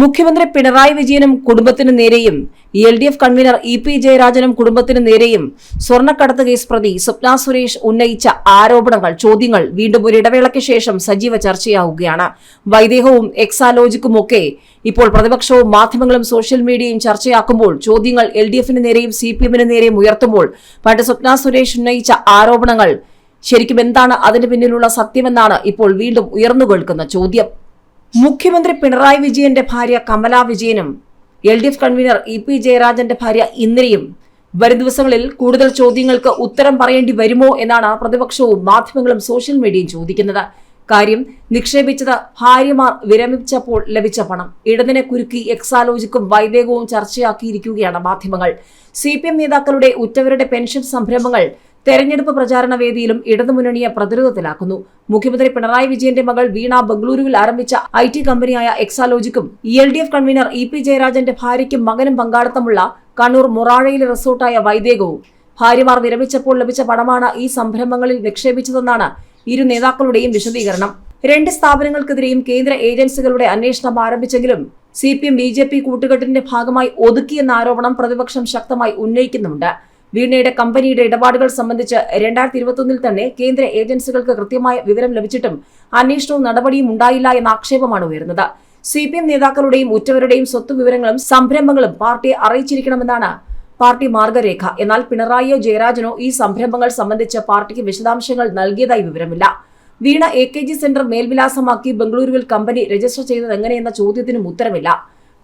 മുഖ്യമന്ത്രി പിണറായി വിജയനും കുടുംബത്തിനു നേരെയും L D F convener E P ജയരാജനും കുടുംബത്തിനു നേരെയും സ്വർണക്കടത്ത് കേസ് പ്രതി സ്വപ്ന സുരേഷ് ഉന്നയിച്ച ആരോപണങ്ങൾ ചോദ്യങ്ങൾ വീണ്ടും ഒരു ഇടവേളയ്ക്ക് ശേഷം സജീവ ചർച്ചയാവുകയാണ്. വൈദേഹവും എക്സാലോജിക്കുമൊക്കെ ഇപ്പോൾ പ്രതിപക്ഷവും മാധ്യമങ്ങളും സോഷ്യൽ മീഡിയയും ചർച്ചയാക്കുമ്പോൾ ചോദ്യങ്ങൾ എൽ ഡി എഫിന് നേരെയും സി പി എമ്മിന് നേരെയും ഉയർത്തുമ്പോൾ പണ്ട് സ്വപ്ന സുരേഷ് ഉന്നയിച്ച ആരോപണങ്ങൾ ശരിക്കും എന്താണ് അതിന് പിന്നിലുള്ള സത്യമെന്നാണ് ഇപ്പോൾ വീണ്ടും ഉയർന്നു കേൾക്കുന്ന ചോദ്യം. മുഖ്യമന്ത്രി പിണറായി വിജയന്റെ ഭാര്യ കമലാ വിജയനും L D F convener E P ജയരാജന്റെ ഭാര്യ ഇന്ദിരയും വരും ദിവസങ്ങളിൽ കൂടുതൽ ചോദ്യങ്ങൾക്ക് ഉത്തരം പറയേണ്ടി വരുമോ എന്നാണ് പ്രതിപക്ഷവും മാധ്യമങ്ങളും സോഷ്യൽ മീഡിയയും ചോദിക്കുന്നത്. കാര്യം നിക്ഷേപിച്ചത് ഭാര്യമാർ വിരമിച്ചപ്പോൾ ലഭിച്ച പണം. ഇടതിനെ കുരുക്കി എക്സാലോജിക്കും വൈദേകവും ചർച്ചയാക്കിയിരിക്കുകയാണ് മാധ്യമങ്ങൾ. സി പി എം നേതാക്കളുടെ ഉറ്റവരുടെ പെൻഷൻ സംരംഭങ്ങൾ തെരഞ്ഞെടുപ്പ് പ്രചാരണ വേദിയിലും ഇടതുമുന്നണിയെ പ്രതിരോധത്തിലാക്കുന്നു. മുഖ്യമന്ത്രി പിണറായി വിജയന്റെ മകൾ വീണ ബംഗളൂരുവിൽ ആരംഭിച്ച ഐ ടി കമ്പനിയായ എക്സാലോജിക്കും L D F convener E P ജയരാജന്റെ ഭാര്യയ്ക്കും മകനും പങ്കാളിത്തമുള്ള കണ്ണൂർ മൊറാഴയിലെ റിസോർട്ടായ വൈദേകവും. ഭാര്യമാർ വിരമിച്ചപ്പോൾ ലഭിച്ച പണമാണ് ഈ സംരംഭങ്ങളിൽ നിക്ഷേപിച്ചതെന്നാണ് ഇരു നേതാക്കളുടെയും വിശദീകരണം. രണ്ട് സ്ഥാപനങ്ങൾക്കെതിരെയും കേന്ദ്ര ഏജൻസികളുടെ അന്വേഷണം ആരംഭിച്ചെങ്കിലും C P M B J P കൂട്ടുകെട്ടിന്റെ ഭാഗമായി ഒതുക്കിയെന്ന ആരോപണം പ്രതിപക്ഷം ശക്തമായി ഉന്നയിക്കുന്നുണ്ട് വീണയുടെ കമ്പനിയുടെ ഇടപാടുകൾ സംബന്ധിച്ച് രണ്ടായിരത്തി ഇരുപത്തൊന്നിൽ തന്നെ കേന്ദ്ര ഏജൻസികൾക്ക് കൃത്യമായ വിവരം ലഭിച്ചിട്ടും അന്വേഷണവും നടപടിയും ഉണ്ടായില്ല എന്ന ആക്ഷേപമാണ് ഉയർന്നത്. സി പി എം നേതാക്കളുടെയും ഉറ്റവരുടെയും സ്വത്ത് വിവരങ്ങളും സംരംഭങ്ങളും പാർട്ടിയെ അറിയിച്ചിരിക്കണമെന്നാണ് പാർട്ടി മാർഗരേഖ. എന്നാൽ പിണറായിയോ ജയരാജനോ ഈ സംരംഭങ്ങൾ സംബന്ധിച്ച് പാർട്ടിക്ക് വിശദാംശങ്ങൾ നൽകിയതായി വിവരമില്ല. Veena A K G centre മേൽവിലാസമാക്കി ബംഗളൂരുവിൽ കമ്പനി രജിസ്റ്റർ ചെയ്തത് എങ്ങനെയെന്ന ചോദ്യത്തിനും ഉത്തരമില്ല.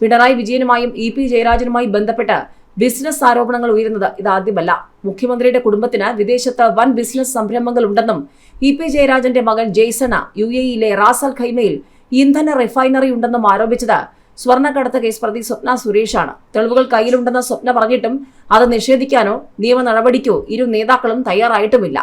പിണറായി വിജയനുമായും ഇ പി ജയരാജനുമായി ബന്ധപ്പെട്ട് ബിസിനസ് ആരോപണങ്ങൾ ഉയരുന്നത് ഇതാദ്യമല്ല. മുഖ്യമന്ത്രിയുടെ കുടുംബത്തിന് വിദേശത്ത് വൻ ബിസിനസ് സംരംഭങ്ങൾ ഉണ്ടെന്നും ഇ പി ജയരാജന്റെ മകൻ ജെയ്സണ യു എയിലെ റാസൽ ഖൈമയിൽ ഇന്ധന റിഫൈനറി ഉണ്ടെന്നും ആരോപിച്ചത്. സ്വർണക്കടത്ത് കേസ് പ്രതി സ്വപ്ന സുരേഷാണ്. തെളിവുകൾ കയ്യിലുണ്ടെന്ന സ്വപ്ന പറഞ്ഞിട്ടും അത് നിഷേധിക്കാനോ നിയമ നടപടിക്കോ ഇരു നേതാക്കളും തയ്യാറായിട്ടുമില്ല.